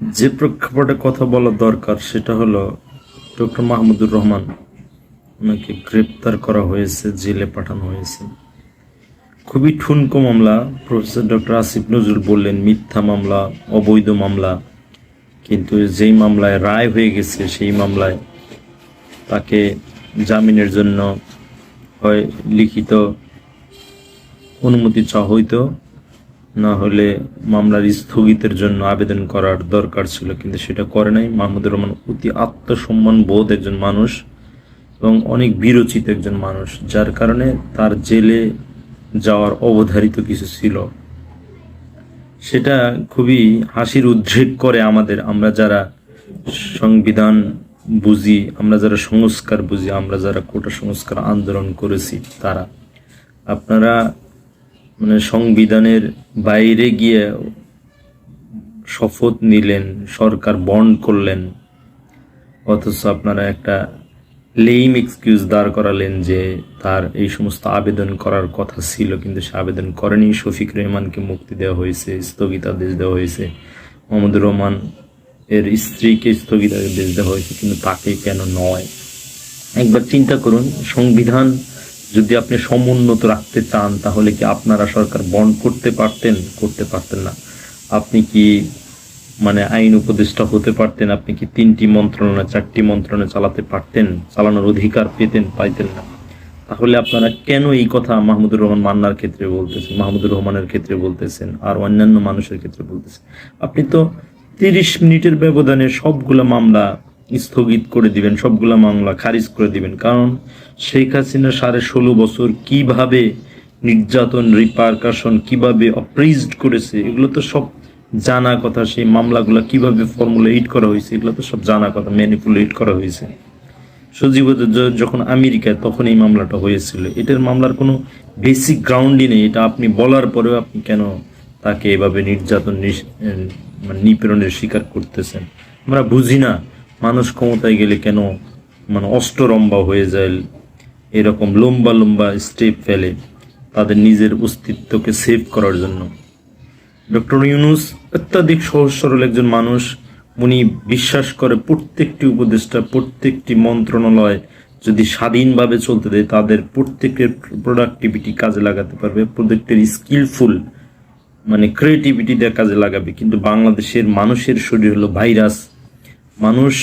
যে প্রেক্ষাপটে কথা বলা দরকার সেটা হলো ডক্টর মাহমুদুর রহমান। ওনাকে গ্রেপ্তার করা হয়েছে, জেলে পাঠানো হয়েছে। খুবই ঠুনকো মামলা। প্রফেসর ডক্টর আসিফ নজরুল বললেন, মিথ্যা মামলা, অবৈধ মামলা। কিন্তু যেই মামলায় রায় হয়ে গেছে, সেই মামলায় তাকে জামিনের জন্য হয় লিখিত অনুমতি চাওয়া হইতো। না হলে মামলার স্থগিতের জন্য আবেদন করার দরকার ছিল, কিন্তু সেটা করে নাই। মাহমুদুর রহমান অতি আত্মসম্মান বোধ একজন মানুষ এবং অনেক বিরচিত একজন মানুষ, যার কারণে তার জেলে যাওয়ার অবধারিত কিছু ছিল। সেটা খুবই হাসির উদ্রেক করে আমাদের। আমরা যারা সংবিধান বুঝি, আমরা যারা সংস্কার বুঝি, আমরা যারা কোটা সংস্কার আন্দোলন করেছি, তারা। আপনারা মানে সংবিধানের বাইরে গিয়ে শপথ নিলেন, সরকার বন্ড করলেন, অথচ আপনারা একটা লেইম এক্সকিউজ দাঁড় করালেন যে তার এই সমস্ত আবেদন করার কথা ছিল, কিন্তু সে আবেদন করেনি। শফিক রহমানকে মুক্তি দেওয়া হয়েছে, স্থগিতাদেশ দেওয়া হয়েছে। মোহাম্মদুর রহমান এর স্ত্রীকে স্থগিতাদেশ দেওয়া হয়েছে, কিন্তু তাকে কেন নয়? একবার চিন্তা করুন, সংবিধান যদি আপনি সমুন্নত রাখতে চান, তাহলে কি আপনারা সরকার বন্ড করতে পারতেন? করতে পারতেন না। আপনি কি মানে আইন উপদেষ্টা হতে পারতেন? আপনি কি তিনটি মন্ত্রণালয়, চারটি মন্ত্রণালয় চালাতে পারতেন? চালানোর অধিকার পেতেন, পাইতেন না। তাহলে আপনারা কেন এই কথা মাহমুদুর রহমান মান্নার ক্ষেত্রে বলতেছেন, মাহমুদুর রহমানের ক্ষেত্রে বলতেছেন, আর অন্যান্য মানুষের ক্ষেত্রে বলতেছেন? আপনি তো তিরিশ মিনিটের ব্যবধানে সবগুলো মামলা স্থগিত করে দিবেন, সবগুলা মামলা খারিজ করে দিবেন। কারণ শেখ হাসিনা সাড়ে ষোলো বছর কীভাবে নির্যাতন, রিপারকাশন, কীভাবে অপ্রিজড করেছে, এগুলো তো সব জানা কথা। সেই মামলাগুলো কীভাবে ফর্মুলেট করা হয়েছে, এগুলো তো সব জানা কথা ম্যানিপুলেট করা হয়েছে। সজীব যখন আমেরিকায়, তখন এই মামলাটা হয়েছিল। এটার মামলার কোনো বেসিক গ্রাউন্ডই নেই। এটা আপনি বলার পরেও আপনি কেন তাকে এভাবে নির্যাতন মানে নিপীড়নের শিকার করতেছেন? আমরা বুঝি না। মানুষ ক্ষমতায় গেলে কেন মানে অষ্টরম্বা হয়ে যায়, এরকম লম্বা লম্বা স্টেপ ফেলে তাদের নিজের অস্তিত্বকে সেভ করার জন্য। ডক্টর ইউনুস অত্যাধিক সহজ সরল একজন মানুষ। উনি বিশ্বাস করে প্রত্যেকটি উপদেষ্টা, প্রত্যেকটি মন্ত্রণালয় যদি স্বাধীনভাবে চলতে দেয়, তাদের প্রত্যেকের প্রোডাক্টিভিটি কাজে লাগাতে পারবে, প্রত্যেকটির স্কিলফুল মানে ক্রিয়েটিভিটি দিয়ে কাজে লাগাবে। কিন্তু বাংলাদেশের মানুষের শরীর হলো ভাইরাস মানুষ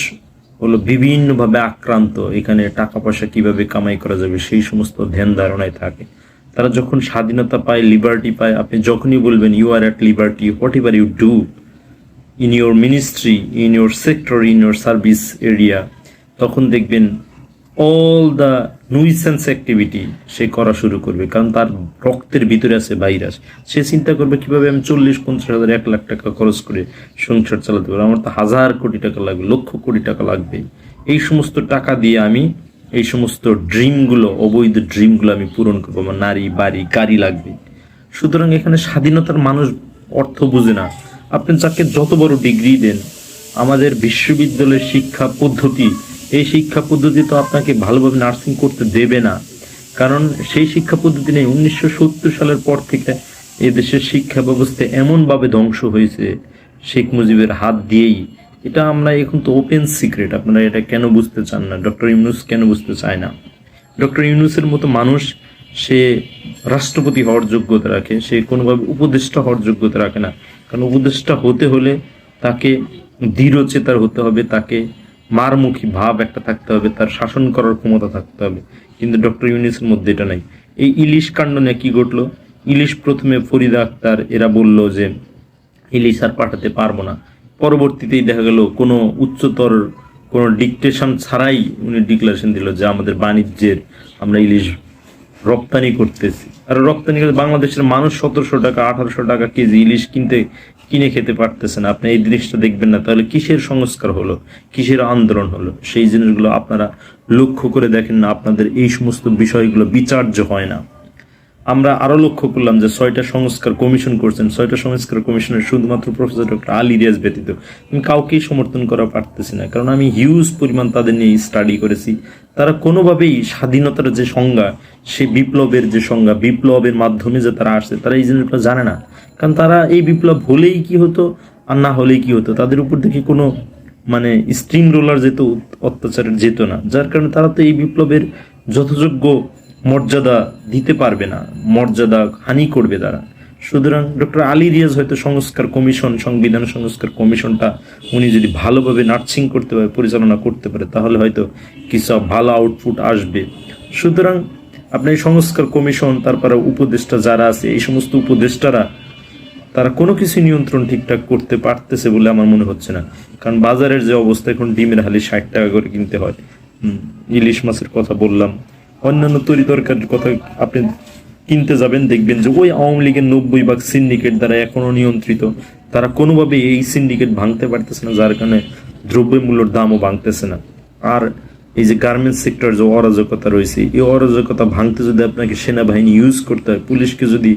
হলো বিভিন্নভাবে আক্রান্ত। এখানে টাকা পয়সা কীভাবে কামাই করা যাবে, সেই সমস্ত ধ্যান ধারণায় থাকে। তারা যখন স্বাধীনতা পায় লিবার্টি পায়, আপনি যখনই বলবেন you are at liberty whatever you do in your ministry in your sector in your service area তখন দেখবেন অল দ্য নুইসেন্স অ্যাক্টিভিটি সে করা শুরু করবে, কারণ তার রক্তের ভিতরে আছে ভাইরাস। সে চিন্তা করবে, কীভাবে আমি চল্লিশ, পঞ্চাশ হাজার, এক লাখ টাকা খরচ করে সংসার চালাতে পারব? আমার তো হাজার কোটি টাকা লাগবে, লক্ষ কোটি টাকা লাগবে। এই সমস্ত টাকা দিয়ে আমি এই সমস্ত ড্রিমগুলো, অবৈধ ড্রিমগুলো আমি পূরণ করব। আমার নারী, বাড়ি, গাড়ি লাগবে। সুতরাং এখানে স্বাধীনতার মানুষ অর্থ বুঝে না। আপনি যাকে যত বড় ডিগ্রি দেন, আমাদের বিশ্ববিদ্যালয়ের শিক্ষা পদ্ধতি এই শিক্ষা পদ্ধতি তো আপনাকে ভালোভাবে নার্সিং করতে দেবে না। কারণ সেই শিক্ষা পদ্ধতি নেই, উনিশশো সত্তর সালের পর থেকে এদেশের শিক্ষা ব্যবস্থা এমনভাবে ধ্বংস হয়েছে, শেখ মুজিবের হাত দিয়েই। এটা আমরা এখন তো ওপেন সিক্রেট আপনারা এটা কেন বুঝতে চান না? ডক্টর ইউনুস কেন বুঝতে চায় না? ডক্টর ইউনুসের মতো মানুষ, সে রাষ্ট্রপতি হওয়ার যোগ্যতা রাখে, সে কোনোভাবে উপদেষ্টা হওয়ার যোগ্যতা রাখে না। কারণ উপদেষ্টা হতে হলে তাকে দৃঢ় দৃঢ়চেতার হতে হবে, তাকে মারমুখী ভাব একটা থাকতে হবে, তার শাসন করার ক্ষমতা থাকতে হবে। কিন্তু ডক্টর ইউনিসের মধ্যে এটা নাই। এই ইলিশ কাণ্ড নিয়ে কি ঘটলো? ইলিশ প্রথমে ফরিদা আক্তার এরা বলল যে, ইলিশ আর পাঠাতে পারব না। পরবর্তীতেই দেখা গেল কোনো উচ্চতর কোনো ডিকটেশন ছাড়াই উনি ডিক্লারেশন দিল যে, আমাদের বাণিজ্যের আমরা ইলিশ রপ্তানি করতেছি। আর রপ্তানি করে বাংলাদেশের মানুষ সতেরোশো টাকা, আঠারোশো টাকা কেজি ইলিশ কিনতে কিনে খেতে পারতেছেন, আপনি এই জিনিসটা দেখবেন না। তাহলে কিসের সংস্কার হলো? কিসের আন্দোলন হলো? সেই জিনিসগুলো আপনারা লক্ষ্য করে দেখেন না, আপনাদের এই সমস্ত বিষয়গুলো বিচার্য হয় না। আমরা আরও লক্ষ্য করলাম যে ছয়টা সংস্কার কমিশন করছেন। ছয়টা সংস্কার কমিশনের শুধুমাত্র প্রফেসর ডক্টর আলী রিয়াজ ব্যতীত আমি কাউকেই সমর্থন করা পারতেছি না, কারণ আমি হিউজ পরিমাণ তাদের নিয়ে স্টাডি করেছি। তারা কোনোভাবেই স্বাধীনতার যে সংজ্ঞা সেই বিপ্লবের যে সংজ্ঞা, বিপ্লবের মাধ্যমে যে তারা আসছে, তারা এই জিনিসগুলো জানে না। কারণ তারা এই বিপ্লব হলেই কি হতো আর না হলেই কি হতো, তাদের উপর থেকে কোনো মানে স্ট্রিম রোলার যেত, অত্যাচারের যেত না। যার কারণে তারা তো এই বিপ্লবের যথাযোগ্য মর্যাদা দিতে পারবে না। মর্যাদা হানি করবে তারা। সুতরাং ডক্টর আলী রিয়াজ হয়তো সংস্কার কমিশন, সংবিধান সংস্কার কমিশনটা উনি যদি ভালোভাবে নার্সিং করতে পারে, পরিচালনা করতে পারে, তাহলে হয়তো কিছু ভালো আউটপুট আসবে। সুতরাং আপনি এই সংস্কার কমিশন, তারপরে উপদেষ্টা যারা আছে, এই সমস্ত উপদেষ্টারা, তারা কোনো কিছু নিয়ন্ত্রণ ঠিকঠাক করতে পারতেছে বলে আমার মনে হচ্ছে না। কারণ বাজারের যে অবস্থা, এখন ডিমের হালি ষাট টাকা করে কিনতে হয়। ইলিশ মাছের কথা বললাম। অন্যান্য তরি তরকারির কথা আপনি কিনতে যাবেন, দেখবেন যে ওই আওয়ামী লীগের নব্বই ভাগ সিন্ডিকেট দ্বারা এখনও নিয়ন্ত্রিত। তারা কোনোভাবে এই সিন্ডিকেট ভাঙতে পারতেছে না, যার কারণে দ্রব্যমূল্যর দামও ভাঙতেছে না। আর এই যে গার্মেন্টস সেক্টর যে অরাজকতা রয়েছে, এই অরাজকতা ভাঙতে যদি আপনাকে সেনাবাহিনী ইউজ করতে হয়, পুলিশকে যদি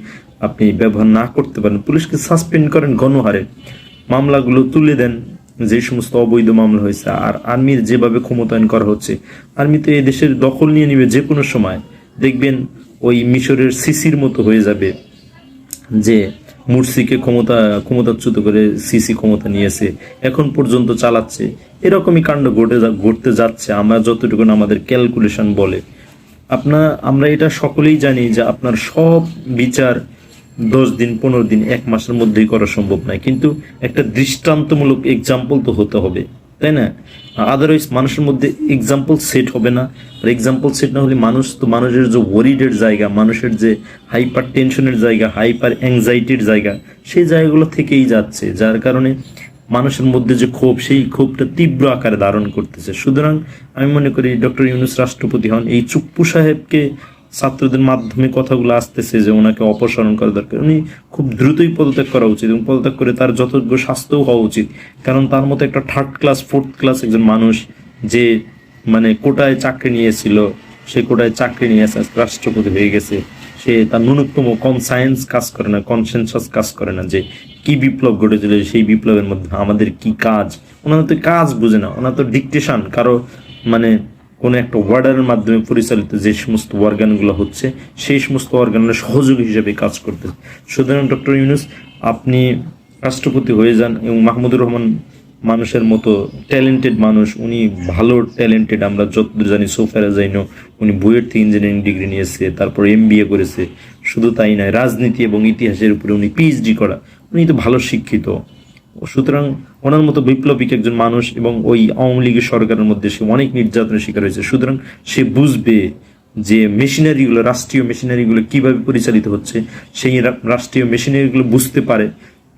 আপনি ব্যবহার না করতে পারেন, পুলিশকে সাসপেন্ড করেন গণহারে, মামলাগুলো তুলে দেন যে সমস্ত অবৈধ মামলা হয়েছে, আর আর্মির যেভাবে ক্ষমতায়ন করা হচ্ছে, আর্মি তো এই দেশের দখল নিয়ে নিবে যে কোনো সময়। দেখবেন ওই মিশরের সিসির মতো হয়ে যাবে যে মুরসিকে ক্ষমতা, ক্ষমতাচ্যুত করে সিসি ক্ষমতা নিয়েছে, এখন পর্যন্ত চালাচ্ছে। এরকমই কাণ্ড ঘটে ঘটতে যাচ্ছে, আমরা যতটুকু আমাদের ক্যালকুলেশন বলে। আপনার আমরা এটা সকলেই জানি যে আপনার সব বিচার দশ দিন, পনেরো দিন, এক মাসের মধ্যেই করা সম্ভব নয়। কিন্তু একটা দৃষ্টান্তমূলক এক্সাম্পল তো হতে হবে, তাই না? আদারওয়াইজ মানুষের মধ্যে এক্সাম্পল সেট হবে না। আর এক্সাম্পল সেট না হলে মানুষ তো মানুষের যে ওয়ারিডের জায়গা, মানুষের যে হাইপার টেনশনের জায়গা হাইপার অ্যাংজাইটির জায়গা, সেই জায়গাগুলো থেকেই যাচ্ছে। যার কারণে মানুষের মধ্যে যে ক্ষোভ, সেই ক্ষোভটা তীব্র আকারে ধারণ করতেছে। সুতরাং আমি মনে করি ডক্টর ইউনুস রাষ্ট্রপতি হন, এই চুপ্পু সাহেবকে ছাত্রদের মাধ্যমে কথাগুলো আসতেছে যে ওনাকে অপসারণ করা দরকার। উনি খুব দ্রুতই পদত্যাগ করা উচিত এবং পদত্যাগ করে তার যথাযোগ্য স্বাস্থ্যও হওয়া উচিত। কারণ তার মতো একটা থার্ড ক্লাস ফোর্থ ক্লাস একজন মানুষ যে মানে কোটায় চাকরি নিয়েছিল, সে কোটায় চাকরি নিয়ে রাষ্ট্রপতি হয়ে গেছে, সে তার ন্যূনতম কনসায়েন্স কাজ করে না কনসেনসাস কাজ করে না যে কি বিপ্লব ঘটেছিল, সেই বিপ্লবের মধ্যে আমাদের কি কাজ? ওনারা তো কাজ বুঝে না, ওনারা তো ডিকটেশন কারও মানে কোনো একটা ওয়ার্ডারের মাধ্যমে পরিচালিত যে সমস্ত অর্গানগুলো হচ্ছে, সেই সমস্ত অর্গানের সহযোগী হিসেবে কাজ করতে সুতরাং ডক্টর ইউনুস, আপনি রাষ্ট্রপতি হয়ে যান এবং মাহমুদুর রহমান মানুষের মতো ট্যালেন্টেড মানুষ, উনি ভালো ট্যালেন্টেড আমরা যতদূর জানি সোফারা যাইনো উনি বুয়েট থেকে ইঞ্জিনিয়ারিং ডিগ্রি নিয়েছে, তারপর এম করেছে। শুধু তাই নয়, রাজনীতি এবং ইতিহাসের উপরে উনি পিএইচডি করা, উনি তো ভালো শিক্ষিত। সুতরাং ওনার মতো বিপ্লবিক একজন মানুষ এবং ওই আওয়ামী লীগের সরকারের মধ্যে সে অনেক নির্যাতনের শিকার হয়েছে। সুতরাং সে বুঝবে যে মেশিনারিগুলো, রাষ্ট্রীয় মেশিনারিগুলো কীভাবে পরিচালিত হচ্ছে, সেই রাষ্ট্রীয় মেশিনারিগুলো বুঝতে পারে।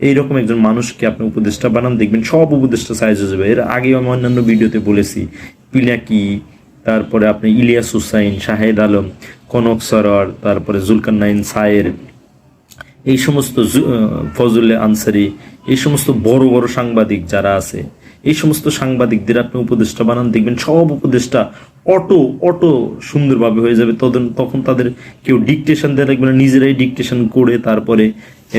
এইরকম একজন মানুষকে আপনি উপদেষ্টা বানান, দেখবেন সব উপদেষ্টা সাইজ হয়ে যাবে। এর আগেও আমি অন্যান্য ভিডিওতে বলেছি, পিনাকি, তারপরে আপনি ইলিয়াস হুসাইন, শাহেদ আলম, কনক সরোয়ার, তারপরে জুলকান্নাইন সায়ের এই সমস্ত ফজলে আনসারি, এই সমস্ত বড় বড় সাংবাদিক যারা আছে, এই সমস্ত সাংবাদিকদের আপনি উপদেষ্টা বানান, দেখবেন সব উপদেষ্টা অটো অটো সুন্দরভাবে হয়ে যাবে। তখন তখন তাদের কেউ ডিকটেশন দেওয়া লাগবে না নিজেরাই ডিকটেশন করে তারপরে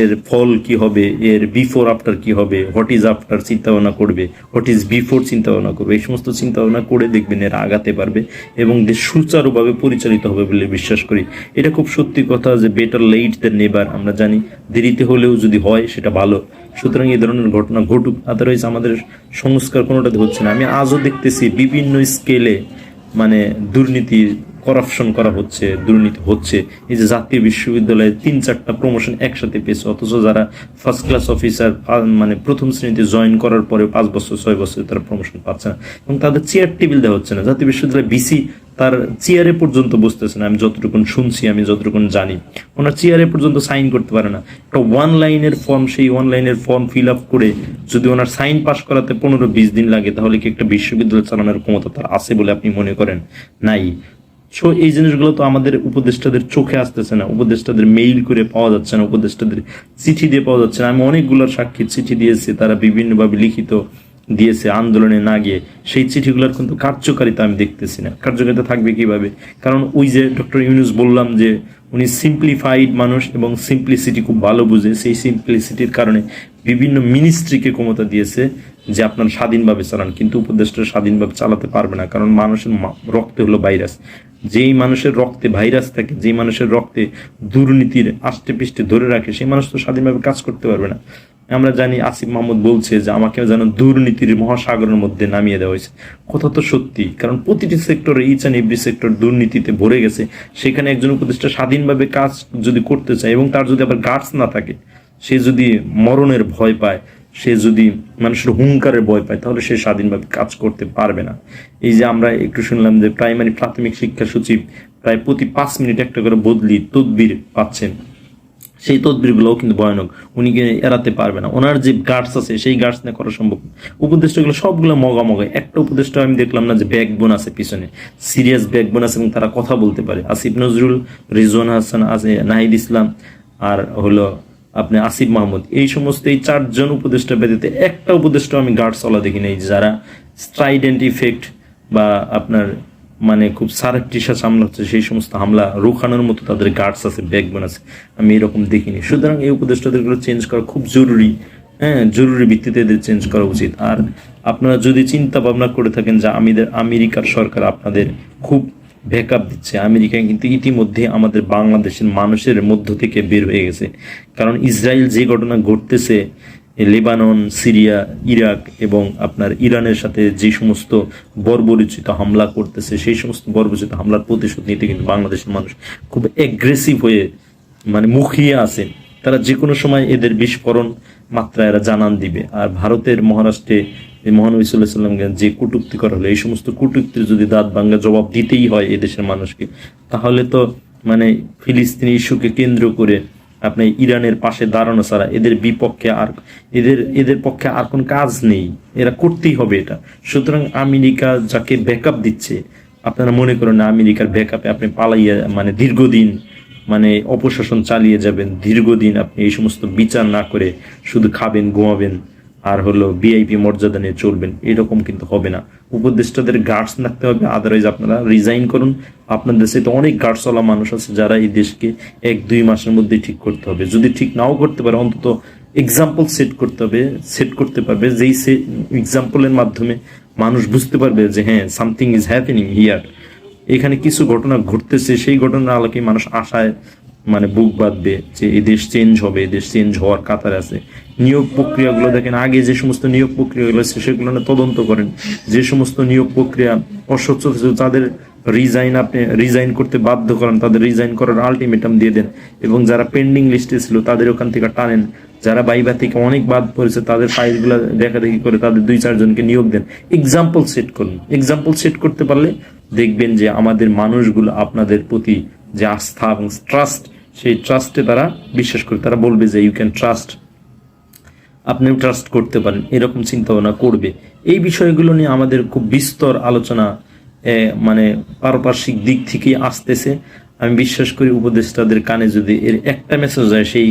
এর ফল কি হবে, এর বিফোর আফটার কি হবে হোয়াট ইজ আফটার চিন্তা ভাবনা করবে হোয়াট ইজ বিফোর চিন্তা ভাবনা করবে, এই সমস্ত চিন্তা ভাবনা করে দেখবেন এরা আগাতে পারবে এবং দেশ সুচারুভাবে পরিচালিত হবে বলে বিশ্বাস করি। এটা খুব সত্যি কথা যে বেটার লেট দেন নেবার আমরা জানি। দেরিতে হলেও যদি হয়, সেটা ভালো। সুতরাং এই ধরনের ঘটনা ঘটুক আদারওয়াইজ আমাদের সংস্কার কোনোটাতে হচ্ছে না। আমি আজও দেখতেছি বিভিন্ন স্কেলে মানে দুর্নীতি করাপশন করা হচ্ছে, দুর্নীতি হচ্ছে। এই যে জাতীয় বিশ্ববিদ্যালয়ে তিন চারটা প্রমোশন একসাথে পেয়েছে, অথচ যারা ফার্স্ট ক্লাস অফিসার মানে প্রথম শ্রেণীতে জয়েন করার পরে পাঁচ বছর, ছয় বছর তারা প্রমোশন পাচ্ছে না। এবং তাদের চেয়ার টেবিল দেওয়া হচ্ছে না। জাতীয় বিশ্ববিদ্যালয়ে বিসি তার চেয়ারে পর্যন্ত বসতেছে না। আমি যতটুকুন শুনছি, আমি যতটুকুন জানি, ওনার চেয়ারে পর্যন্ত সাইন করতে পারে না। একটা ওয়ান লাইনের ফর্ম সেই ওয়ান লাইনের ফর্ম ফিল আপ করে যদি ওনার সাইন পাস করাতে পনেরো বিশ দিন লাগে, তাহলে কি একটা বিশ্ববিদ্যালয় চালানোর ক্ষমতা তার আছে বলে আপনি মনে করেন? নাই। সো এই জিনিসগুলো তো আমাদের উপদেষ্টাদের চোখে আসতেছে না। উপদেষ্টাদের মেইল করে পাওয়া যাচ্ছে না, উপদেষ্টাদের চিঠি দিয়ে পাওয়া যাচ্ছে না। আমি অনেকগুলোর সাক্ষী চিঠি দিয়েছি, তারা বিভিন্নভাবে লিখিত দিয়েছে, আন্দোলনে না গিয়ে। সেই চিঠিগুলোর কিন্তু কার্যকারিতা আমি দেখতেছি না। কার্যকারিতা থাকবে কীভাবে? কারণ ওই যে ডক্টর ইউনুস বললাম যে, উনি সিম্পলিফাইড মানুষ এবং সিম্পলিসিটি খুব ভালো বুঝে। সেই সিম্পলিসিটির কারণে বিভিন্ন মিনিস্ট্রিকে ক্ষমতা দিয়েছে যে আপনার স্বাধীনভাবে চালান। কিন্তু উপদেষ্টা স্বাধীনভাবে চালাতে পারবে না, কারণ মানুষের রক্তে হলো ভাইরাস যেই মানুষের রক্তে ভাইরাস থাকে, যেই মানুষের রক্তে দুর্নীতির আষ্টে পৃষ্ঠে ধরে রাখে, সেই মানুষ তো স্বাধীনভাবে কাজ করতে পারবে না। আমরা জানি আসিফ মাহমুদ বলছে যে, আমাকে যেন দুর্নীতির মহাসাগরের মধ্যে নামিয়ে দেওয়া হয়েছে। কথা তো সত্যি, কারণ প্রতিটি সেক্টরে ইচ অ্যান্ড এভরি সেক্টর দুর্নীতিতে ভরে গেছে। সেখানে একজন উপদেষ্টা স্বাধীনভাবে কাজ যদি করতে চায় এবং তার যদি আবার গার্ডস না থাকে, সে যদি মরণের ভয় পায় সে যদি মানুষের হুঙ্কারের ভয় পায়, তাহলে সে স্বাধীনভাবে কাজ করতে পারবে না। এই যে আমরা একটু শুনলাম যে প্রাইমারি প্রাথমিক শিক্ষা সচিব প্রায় প্রতি পাঁচ মিনিট একটা করে বদলি তদবির পাচ্ছেন। সেই তদবিরগুলোও কিন্তু ভয়ানক। উনি কি এড়াতে পারবে না? ওনার যে গার্ডস আছে, সেই গার্ডস নিয়ে করা সম্ভব। উপদেষ্টাগুলো সবগুলো মগা মগা একটা উপদেষ্টা আমি দেখলাম না যে ব্যাকবোন আছে পিছনে। সিরিয়াস ব্যাকবোন আছে এবং তারা কথা বলতে পারে। আসিফ নজরুল, রিজওয়ান হাসান আছে নাহিদ ইসলাম, আর হলো আপনি আসিফ মাহমুদ, এই সমস্ত এই চারজন উপদেষ্টা ব্যতীত একটা উপদেষ্টা আমি গার্ডসওয়ালা দেখি নাই, যারা স্ট্রাইডেন্ট ইফেক্ট বা আপনার মানে খুব সারেকটিসা হামলা হচ্ছে সেই সমস্ত হামলা রুখানোর মতো তাদের গার্ডস আছে ব্যাকবোন আছে, আমি এরকম দেখিনি। সুতরাং এই উপদেষ্টাদেরগুলো চেঞ্জ করা খুব জরুরি হ্যাঁ জরুরি ভিত্তিতে এদের চেঞ্জ করা উচিত। আর আপনারা যদি চিন্তা ভাবনা করে থাকেন যে আমিদের, আমেরিকার সরকার আপনাদের খুব ব্যাকআপ দিচ্ছে। আমেরিকায় কিন্তু ইতিমধ্যে আমাদের বাংলাদেশের মানুষের মধ্য থেকে বের হয়ে গেছে। কারণ ইসরায়েল যে ঘটনা ঘটতেছে লেবানন, সিরিয়া, ইরাক এবং আপনার ইরানের সাথে যে সমস্ত বর্বরিচিত হামলা করতেছে, সেই সমস্ত বর্বরিচিত হামলার প্রতিশোধ নিতে কিন্তু বাংলাদেশের মানুষ খুব অ্যাগ্রেসিভ হয়ে মানে মুখিয়ে আছে তারা যে কোনো সময় এদের বিস্ফোরণ মাত্রা এরা জানান দিবে। আর ভারতের মহারাষ্ট্রে মহানবী সাল্লাহ সাল্লামকে যে কটূক্তি করা হলো, এই সমস্ত কটূক্তির যদি দাঁত ভাঙ্গা জবাব দিতেই হয় এদেশের মানুষকে, তাহলে তো মানে ফিলিস্তিনি ইস্যুকে কেন্দ্র করে আপনি ইরানের পাশে দাঁড়ানো ছাড়া এদের বিপক্ষে আর, এদের এদের পক্ষে আর কোন কাজ নেই। এরা করতেই হবে এটা। সুতরাং আমেরিকা যাকে ব্যাকআপ দিচ্ছে, আপনারা মনে করেন না আমেরিকার ব্যাকআপে আপনি পালাইয়া মানে দীর্ঘদিন মানে অপশাসন চালিয়ে যাবেন, দীর্ঘদিন আপনি এই সমস্ত বিচার না করে শুধু খাবেন, ঘুমাবেন। আর হলো ভিআইপি মর্যাদা নিয়ে চলবেন, এরকম কিন্তু হবে না। উপদেষ্টাদের গার্ডস রাখতে হবে আদারওয়াইজ আপনারা রিজাইন করুন। আপনার দেশে তো অনেক গার্ডসওয়ালা মানুষ আছে, যারা এই দেশকে এক, দুই মাসের মধ্যে ঠিক করতে হবে। যদি ঠিক নাও করতে পারে, অন্তত এক্সাম্পল সেট করতে হবে সেট করতে পারবে। যেই সে এক্সাম্পলের মাধ্যমে মানুষ বুঝতে পারবে যে হ্যাঁ সামথিং ইজ হ্যাপেনিং হিয়ার এখানে কিছু ঘটনা ঘটতেছে, সেই ঘটনার আলোকে মানুষ আশায় মানে বুক বাঁধবে যে, এই দেশ চেঞ্জ হবে, এই দেশ চেঞ্জ হওয়ার কাতারে আছে। নিয়োগ প্রক্রিয়াগুলো দেখেন, আগে যে সমস্ত নিয়োগ প্রক্রিয়াগুলো আছে সেগুলো তদন্ত করেন। যে সমস্ত নিয়োগ প্রক্রিয়া অস্বচ্ছ তাদের রিজাইন আপনি রিজাইন করতে বাধ্য করেন, তাদের রিজাইন করার আলটিমেটাম দিয়ে দেন। এবং যারা পেন্ডিং লিস্টে ছিল, তাদের ওখান থেকে টানেন। যারা বাইবা থেকে অনেক বাদ পড়েছে, তাদের ফাইলগুলো দেখা দেখি করে তাদের দুই চারজনকে নিয়োগ দেন। এক্সাম্পল সেট করুন। এক্সাম্পল সেট করতে পারলে দেখবেন যে আমাদের মানুষগুলো আপনাদের প্রতি যে আস্থা এবং ট্রাস্ট সেই ট্রাস্টে তারা বিশ্বাস করে। তারা বলবে যে ইউ ক্যান ট্রাস্ট আপনিও ট্রাস্ট করতে পারেন, এরকম চিন্তা ভাবনা করবে। এই বিষয়গুলো নিয়ে আমাদের খুব বিস্তর আলোচনা মানে পারপার্শ্বিক দিক থেকেই আসতেছে। আমি বিশ্বাস করি উপদেষ্টাদের কানে যদি এর একটা মেসেজ হয় সেই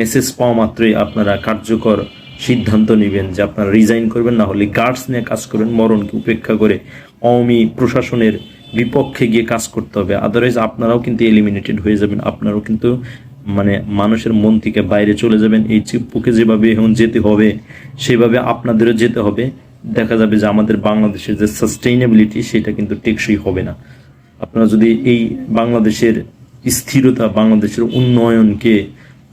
মেসেজ পাওয়া মাত্রই আপনারা কার্যকর সিদ্ধান্ত নেবেন যে আপনারা রিজাইন করবেন, না হলে গার্ডস নিয়ে কাজ করবেন মরণকে উপেক্ষা করে আওয়ামী প্রশাসনের বিপক্ষে গিয়ে কাজ করতে হবে। আদারওয়াইজ আপনারাও কিন্তু এলিমিনেটেড হয়ে যাবেন, আপনারাও কিন্তু মানে মানুষের মন থেকে বাইরে চলে যাবেন। এই চিপুকে যেভাবে এখন যেতে হবে, সেভাবে আপনাদেরও যেতে হবে। দেখা যাবে যে আমাদের বাংলাদেশের যে সাস্টেইনেবিলিটি সেটা কিন্তু টেকসই হবে না। আপনারা যদি এই বাংলাদেশের স্থিরতা, বাংলাদেশের উন্নয়নকে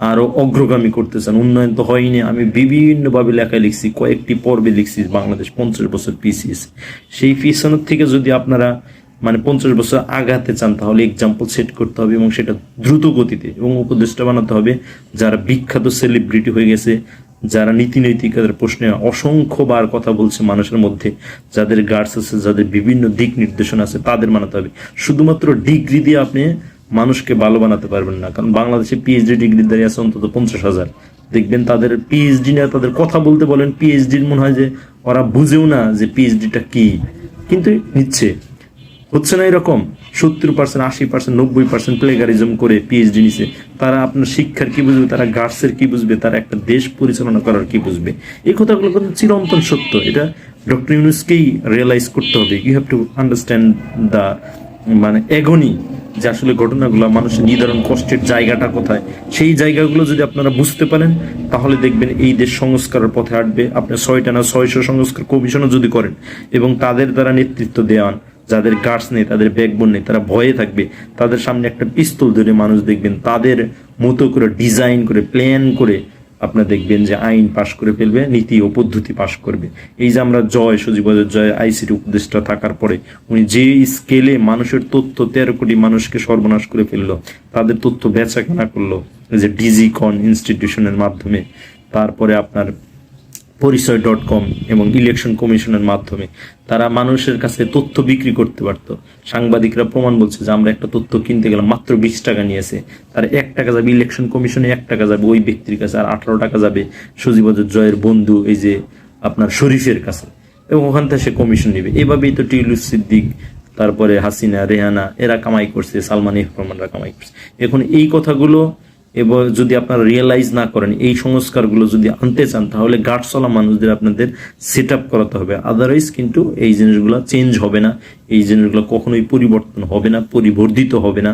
আরও অগ্রগামী করতে চান, উন্নয়ন তো হয়নি। আমি বিভিন্নভাবে লেখা লিখছি, কয়েকটি পর্বে লিখছি, বাংলাদেশ পঞ্চাশ বছর পিছিয়েছে। সেই পিছনের থেকে যদি আপনারা মানে পঞ্চাশ বছর আগাতে চান, তাহলে এক্সাম্পল সেট করতে হবে এবং সেটা দ্রুত গতিতে এবং উপদেষ্টা বানাতে হবে। যারা বিখ্যাত সেলিব্রিটি হয়ে গেছে, যারা নীতি নৈতিকতার প্রশ্নে অসংখ্যবার কথা বলছে মানুষের মধ্যে, যাদের গার্ডস আছে, যাদের বিভিন্ন দিক নির্দেশনা আছে, তাদের বানাতে হবে। শুধুমাত্র ডিগ্রি দিয়ে আপনি মানুষকে ভালো বানাতে পারবেন না, কারণ বাংলাদেশে পিএইচডি ডিগ্রি দাঁড়িয়ে আছে অন্তত পঞ্চাশ হাজার। দেখবেন তাদের পিএইচডি নিয়ে তাদের কথা বলতে বলেন পিএইচডির মনে হয় যে ওরা বুঝেও না যে পিএইচডিটা কি, কিন্তু নিচ্ছে। হচ্ছে না এরকম? সত্তর পার্সেন্ট আশি পার্সেন্ট নব্বই পার্সেন্ট প্লেগারিজম করে পিএইচডি নিছে। তারা আপনার শিক্ষার কি বুঝবে? তারা গার্ডসের কি বুঝবে? তারা একটা দেশ পরিচালনা করার কি বুঝবে? এই কথাগুলো কিন্তু চিরন্তন সত্য। এটা ডক্টর ইউনুসকেই রিয়েলাইজ করতে হবে। You have to understand the মানে এগনি যে আসলে ঘটনাগুলো, মানুষের নির্ধারণ কষ্টের জায়গাটা কোথায়? সেই জায়গাগুলো যদি আপনারা বুঝতে পারেন, তাহলে দেখবেন এই দেশ সংস্কারের পথে হাঁটবে। আপনি ছয়টা না ছয়শো সংস্কার কমিশনও যদি করেন, এবং তাদের দ্বারা নেতৃত্ব দেওয়ান যাদের গার্ডস নেই, তাদের ব্যাকবোন নেই, তারা ভয়ে থাকবে। তাদের সামনে একটা পিস্তল ধরে মানুষ দেখবেন, তাদের মতো করে ডিজাইন করে প্ল্যান করে আপনার দেখবেন যে আইন পাশ করে ফেলবে, নীতি ও পদ্ধতি পাশ করবে। এই যে আমরা জয় সজীবদের জয় আইসিটি উপদেষ্টা থাকার পরে, উনি যে স্কেলে মানুষের তথ্য, তেরো কোটি মানুষকে সর্বনাশ করে ফেলল, তাদের তথ্য বেচা কেনা করল যে ডিজিকন ইনস্টিটিউশনের মাধ্যমে। তারপরে আপনার পরিচয় ডট কম এবং ইলেকশন কমিশনের মাধ্যমে তারা মানুষের কাছে তথ্য বিক্রি করতে পারতো। সাংবাদিকরা প্রমাণ বলছে যে আমরা একটা তথ্য কিনতে গেলাম, মাত্র বিশ টাকা নিয়েছে। তার এক টাকা যাবে ইলেকশন কমিশনে এক টাকা যাবে ওই ব্যক্তির কাছে, আর আঠারো টাকা যাবে সজীবদের জয়ের বন্ধু, এই যে আপনার শরীফের কাছে। এবং ওখান থেকে সে কমিশন নেবে। এভাবেই তো টিউলুস সিদ্দিক, তারপরে হাসিনা, রেহানা, এরা কামাই করছে, সালমান এফ কামাই করছে। এখন এই কথাগুলো এবং যদি আপনারা রিয়েলাইজ না করেন, এই সংস্কারগুলো যদি আনতে চান, তাহলে গাঢ়চলা মানুষদের আপনাদের সেট আপ করাতে হবে। আদারওয়াইজ কিন্তু এই জিনিসগুলো চেঞ্জ হবে না। এই জিনিসগুলো কখনোই পরিবর্তন হবে না, পরিবর্ধিত হবে না।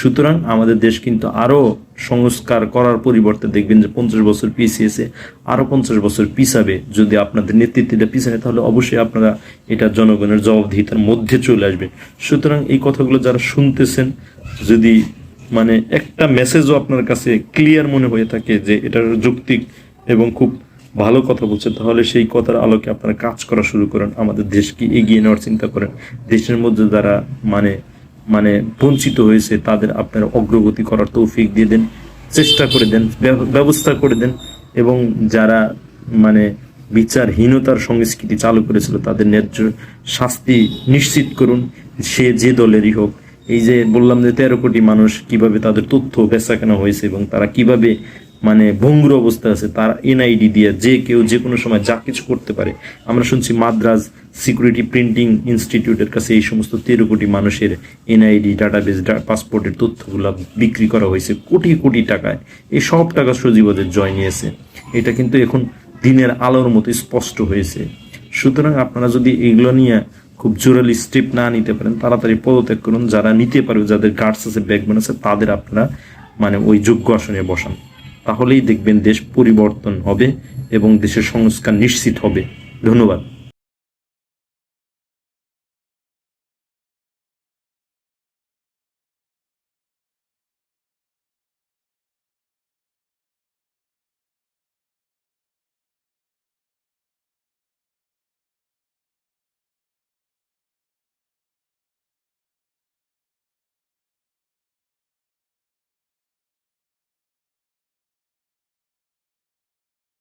সুতরাং আমাদের দেশ কিন্তু আরও সংস্কার করার পরিবর্তে দেখবেন যে পঞ্চাশ বছর পিছিয়েছে আরও পঞ্চাশ বছর পিছাবে। যদি আপনাদের নেতৃত্বটা পিছানে তাহলে অবশ্যই আপনারা এটা জনগণের জবাবদিহিতার মধ্যে চলে আসবে। সুতরাং এই কথাগুলো যারা শুনতেছেন, যদি মানে একটা মেসেজও আপনার কাছে ক্লিয়ার মনে হয়ে থাকে যে এটা যৌক্তিক এবং খুব ভালো কথা বলছে। তাহলে সেই কথার আলোকে আপনারা কাজ করা শুরু করেন, আমাদের দেশকে এগিয়ে নেওয়ার চিন্তা করেন। দেশের মধ্যে যারা মানে মানে বঞ্চিত হয়েছে, তাদের আপনারা অগ্রগতি করার তৌফিক দিয়ে দেন, চেষ্টা করে দেন, ব্যব- ব্যবস্থা করে দেন এবং যারা মানে বিচারহীনতার সংস্কৃতি চালু করেছিল, তাদের ন্যায্য শাস্তি নিশ্চিত করুন। সে যে দলেরই হোক এই যে বললাম যে তেরো কোটি মানুষ কীভাবে তাদের তথ্য বেচা কেনা হয়েছে এবং তারা কীভাবে মানে ভঙ্গুর অবস্থায় আছে, তার এনআইডি দিয়ে যে কেউ যে কোনো সময় যা কিছু করতে পারে। আমরা শুনছি মাদ্রাজ সিকিউরিটি প্রিন্টিং ইনস্টিটিউটের কাছে এই সমস্ত তেরো কোটি মানুষের এনআইডি ডাটাবেস পাসপোর্টের তথ্যগুলো বিক্রি করা হয়েছে কোটি কোটি টাকায়। এই সব টাকা সজীবদের জয় নিয়েছে। এটা কিন্তু এখন দিনের আলোর মতো স্পষ্ট হয়েছে। সুতরাং আপনারা যদি এগুলো নিয়ে খুব জোরালি স্টেপ না নিতে পারেন, তাড়াতাড়ি পদত্যাগ করুন। যারা নিতে পারবে, যাদের গার্ডস আছে ব্যাকবোন আছে, তাদের আপনারা মানে ওই যোগ্য আসনে বসান। তাহলেই দেখবেন দেশ পরিবর্তন হবে এবং দেশের সংস্কার নিশ্চিত হবে। ধন্যবাদ।